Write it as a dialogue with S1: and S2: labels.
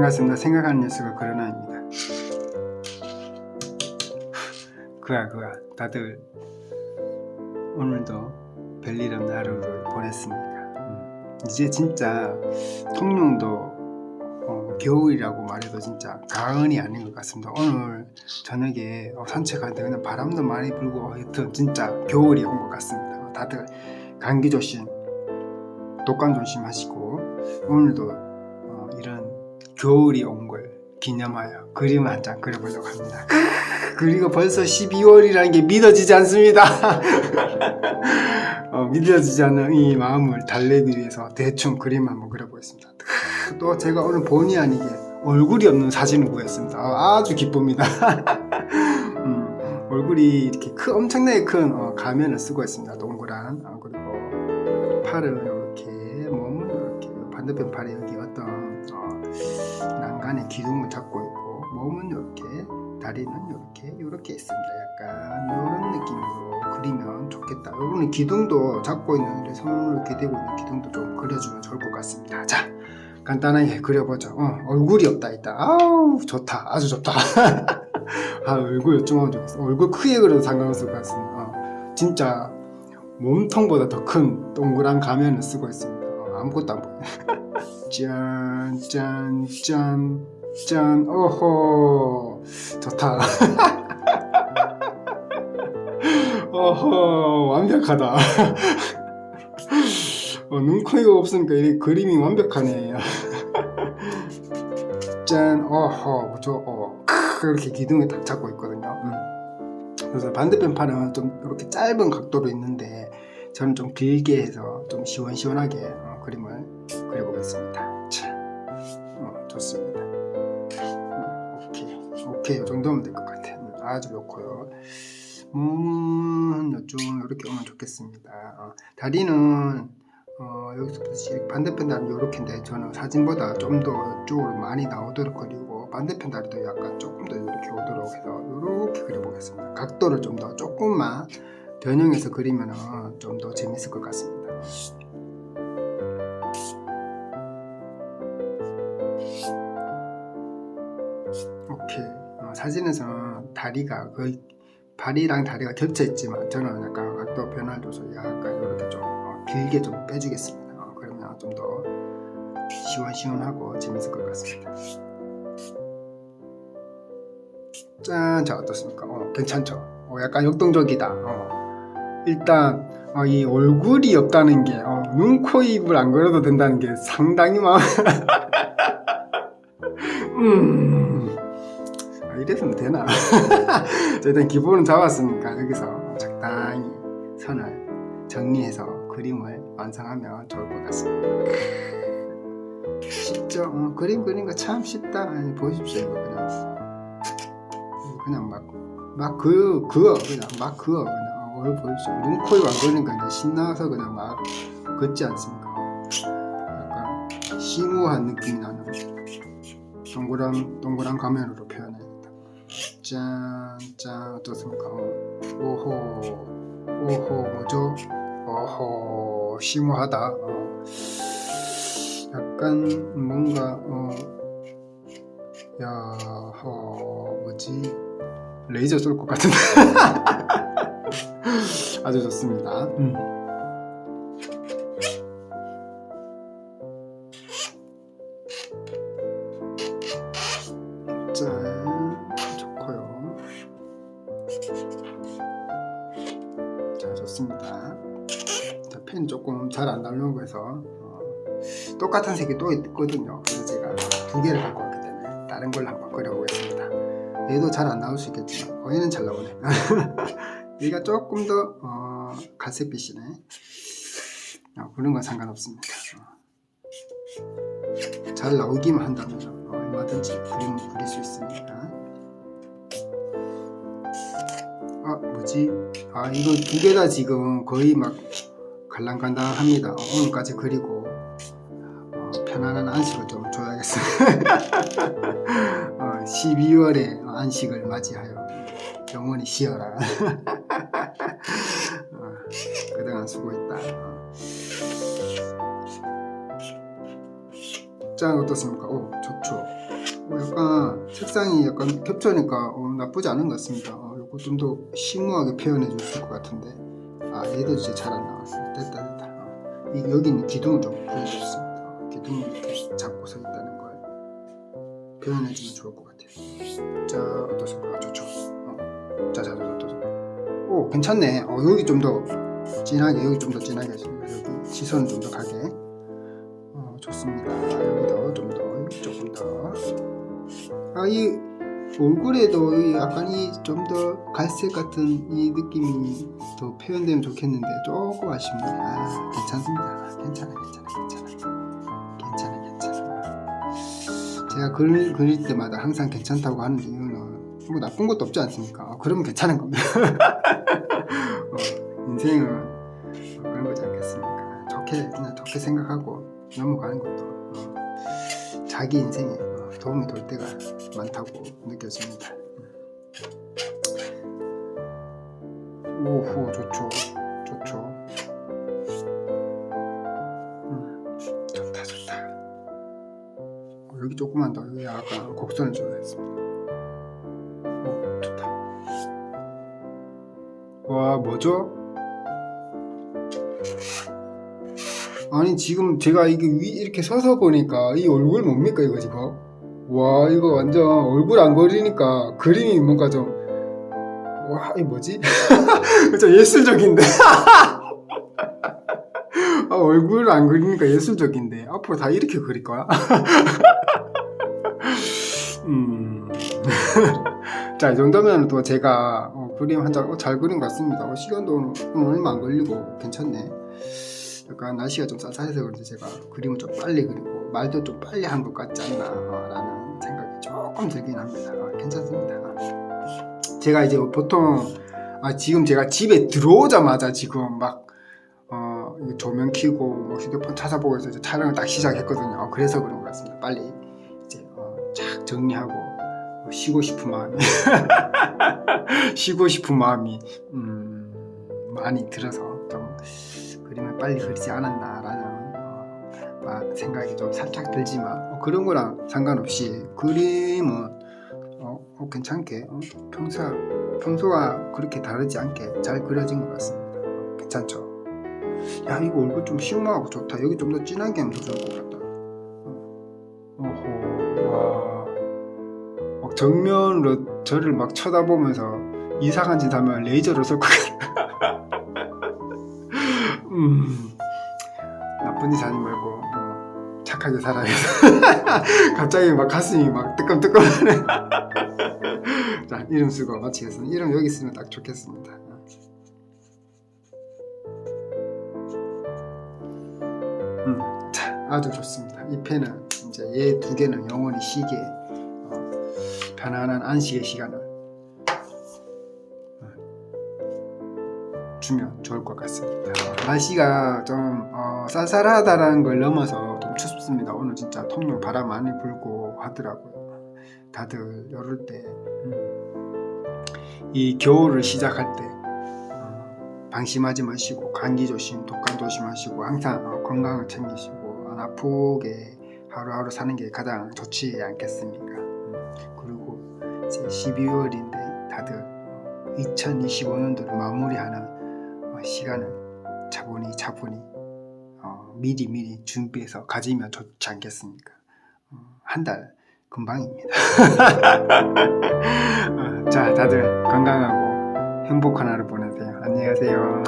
S1: 반갑습니다. 생각하는 뉴스가 그러나입니다. 그야 그야 다들 오늘도 별일 없는 하루를 보냈습니까? 음, 이제 진짜 통영도 어, 겨울이라고 말해도 진짜 가을이 아닌 것 같습니다. 오늘 저녁에 어, 산책하는데 그냥 바람도 많이 불고 하여튼 진짜 겨울이 온 것 같습니다. 어, 다들 감기 조심, 독감 조심하시고 오늘도 어, 이런 겨울이 온 걸 기념하여 그림 한 장 그려보려고 합니다. 그리고 벌써 12월이라는 게 믿어지지 않습니다. 어, 믿어지지 않는 이 마음을 달래기 위해서 대충 그림 한번 그려보겠습니다. 또 제가 오늘 본의 아니게 얼굴이 없는 사진을 구했습니다. 아, 아주 기쁩니다. 음, 얼굴이 이렇게 큰, 엄청나게 큰 어, 가면을 쓰고 있습니다. 동그란. 어, 그리고 팔을 이렇게, 몸은 이렇게, 반대편 팔에 여기 어, 난간의 기둥을 잡고 있고, 몸은 이렇게, 다리는 이렇게, 이렇게 있습니다. 약간 이런 느낌으로 그리면 좋겠다. 이거는 기둥도 잡고 있는, 손을 이렇게 대고 있는 기둥도 좀 그려주면 좋을 것 같습니다. 자, 간단하게 그려보죠. 어, 얼굴이 없다 있다. 아우 좋다, 아주 좋다. 아 얼굴 좀 하면 좋겠어. 얼굴 크게 그려도 상관없을 것 같습니다. 어, 진짜 몸통보다 더 큰 동그란 가면을 쓰고 있습니다. 어, 아무것도 안 보여. 짠, 짠, 짠, 짠. 오호, 좋다. 어허, 완벽하다. 어, 눈코이가 없으니까 이 그림이 완벽하네. 짠, 어허, 저, 어, 크, 이렇게 기둥에 딱 잡고 있거든요. 음. 그래서 반대편 팔은 좀 이렇게 짧은 각도로 있는데 저는 좀 길게 해서 좀 시원시원하게 어, 그림을 그려보겠습니다. 자, 어, 좋습니다. 음, 오케이, 오케이, 이 정도면 될 것 같아요. 음, 아주 좋고요. 몸은 좀 이렇게 오면 좋겠습니다. 어, 다리는 어, 여기서부터 시- 반대편 다리는 이렇게인데 저는 사진보다 좀 더 이쪽으로 많이 나오도록 그리고 반대편 다리도 약간 조금 더 이렇게 오도록 해서 이렇게 그려보겠습니다. 각도를 좀 더 조금만 변형해서 그리면 좀 더 재밌을 것 같습니다. 오케이. 어, 사진에서는 다리가 거의 발이랑 다리가 겹쳐 있지만 저는 약간 각도 변화를 줘서 약간 이렇게 좀 어, 길게 좀 빼주겠습니다. 어, 그러면 좀 더 시원시원하고 재밌을 것 같습니다. 짠, 자 어떻습니까? 어, 괜찮죠? 어, 약간 역동적이다. 어. 일단 어, 이 얼굴이 없다는 게 어, 눈, 코, 입을 안 그려도 된다는 게 상당히 마음. 음. 아, 이래서는 되나? 자, 일단 기본은 잡았으니까 여기서 적당히 선을 정리해서 그림을 완성하면 좋을 것 같습니다. 쉽죠? 어, 그림 그리는 거 참 쉽다. 아니, 보십시오 이거 그냥 그냥 막 막 그 그어 그냥 막 그어 그냥 어, 얼굴 보십시오. 눈, 코, 입 안 그리니까 이제 신나서 그냥 막 긋지 않습니까? 약간 심오한 느낌이 나는 동그란 동그란 가면으로 표현해야겠다. 짠, 짠, 어떻습니까? 어. 오호, 오호, 뭐죠? 오호, 심오하다. 어. 약간 뭔가, 어, 야, 어, 뭐지? 레이저 쏠 것 같은데. 아주 좋습니다. 음. 자, 펜 조금 잘 안 나오려고 해서 어, 똑같은 색이 또 있거든요. 그래서 제가 두 개를 갖고 왔기 때문에 다른 걸로 한번 그려보겠습니다. 얘도 잘 안 나올 수 있겠지만 어, 얘는 잘 나오네. 얘가 조금 더 어, 갈색빛이네. 어, 그런 건 상관없습니다. 어. 잘 나오기만 한다면 어, 얼마든지 그림 그릴 수 있습니다. 아 뭐지? 아 이거 두 개 다 지금 거의 막 갈랑간당합니다. 어, 오늘까지 그리고 어, 편안한 안식을 좀 줘야겠어요. 어, 12월에 안식을 맞이하여 영원히 쉬어라. 어, 그동안 수고했다. 어. 짠 어떻습니까? 오 좋죠. 어, 약간 색상이 약간 겹쳐니까 어, 나쁘지 않은 것 같습니다. 어, 이거 좀더 심오하게 표현해 있을 것 같은데 아 얘도 이제 잘안 나왔어. 됐다 됐다. 어. 이, 여기 있는 기둥을 좀 보여줬습니다. 어, 기둥이 이렇게 잡고 서 있다는 걸 표현해 주면 좋을 것 같아요. 자 어떠세요? 아, 좋죠. 어. 자, 자, 자, 어떠세요? 오 괜찮네. 어, 여기 좀 더 진하게 여기 좀 더 진하게 해주세요. 여기 시선 좀 더 가게. 어, 좋습니다. 여기도 좀 더, 여기 조금 더. 아, 이 얼굴에도 이 약간 이 좀 더 갈색 같은 이 느낌이 더 표현되면 좋겠는데 조금 아쉽네. 아, 괜찮습니다. 괜찮아, 괜찮아, 괜찮아. 괜찮아, 괜찮아. 제가 그릴, 그릴 때마다 항상 괜찮다고 하는 이유는 뭐 나쁜 것도 없지 않습니까? 아, 그러면 괜찮은 겁니다. 어, 인생은 어, 그런 거지 않겠습니까? 좋게 그냥 좋게 생각하고 넘어가는 것도 어, 자기 인생에 어, 도움이 될 때가 많다고 느껴집니다. 음. 오호 좋죠, 좋죠. 음, 좋다 좋다. 어, 여기 조금만 더 여기 약간 곡선을 줘야겠습니다. 오 좋다. 와 뭐죠? 아니 지금 제가 이게 위 이렇게 서서 보니까 이 얼굴 뭡니까 이거 지금? 와 이거 완전 얼굴 안 그리니까 그림이 뭔가 좀 와 이 뭐지? 진짜 예술적인데. 아, 얼굴 안 그리니까 예술적인데 앞으로 다 이렇게 그릴 거야? 음. 자, 이 정도면 또 제가 어, 그림 한 장 잘 그린 것 같습니다. 어, 시간도 얼마 안 걸리고 괜찮네. 약간 날씨가 좀 쌀쌀해서 그런지 제가 그림을 좀 빨리 그리고 말도 좀 빨리 한 것 같지 않나 어, 라는 생각이 조금 들긴 합니다. 어, 괜찮습니다. 제가 이제 보통 아, 지금 제가 집에 들어오자마자 지금 막 어, 조명 켜고 뭐 휴대폰 찾아보고 해서 촬영을 딱 시작했거든요. 어, 그래서 그런 것 같습니다. 빨리 이제 어, 착 정리하고 어, 쉬고 싶은 마음이 쉬고 싶은 마음이 음, 많이 들어서 좀 그림을 빨리 그리지 않았나라는 어, 마- 생각이 좀 살짝 들지만 어, 그런 거랑 상관없이 그림은 어, 어, 괜찮게 어, 평소 평소와 그렇게 다르지 않게 잘 그려진 것 같습니다. 어, 괜찮죠? 야 이거 얼굴 좀 시ум하고 좋다. 여기 좀 더 진하게 하면 더 좋을 것 같다. 어. 어허 와. 막 정면으로 저를 막 쳐다보면서 이상한 짓 하면 레이저로 쏠것 같아. 음, 나쁜 짓 하지 말고 어, 착하게 살아야겠다. 갑자기 막 가슴이 막 뜨끔뜨끔하네. 자 이름 쓰고 마치겠습니다. 이름 여기 쓰면 딱 좋겠습니다. 음, 자 아주 좋습니다. 이 펜은 이제 얘 두 개는 영원히 쉬게 어, 편안한 안식의 시간을 주면 좋을 것 같습니다. 어, 날씨가 좀 어, 쌀쌀하다라는 걸 넘어서 좀 춥습니다. 오늘 진짜 통영 바람 많이 불고 하더라고요. 다들 이럴 때, 음, 이 겨울을 시작할 때 어, 방심하지 마시고 감기 조심, 독감 조심하시고 항상 어, 건강을 챙기시고 안 아프게 하루하루 사는 게 가장 좋지 않겠습니까? 음, 그리고 이제 12월인데 다들 2025년도를 마무리하는 어, 시간을 차분히 차분히 어, 미리 미리 준비해서 가지면 좋지 않겠습니까? 어, 한달 금방입니다. 어, 자, 다들 건강하고 행복한 하루 보내세요. 안녕히 가세요.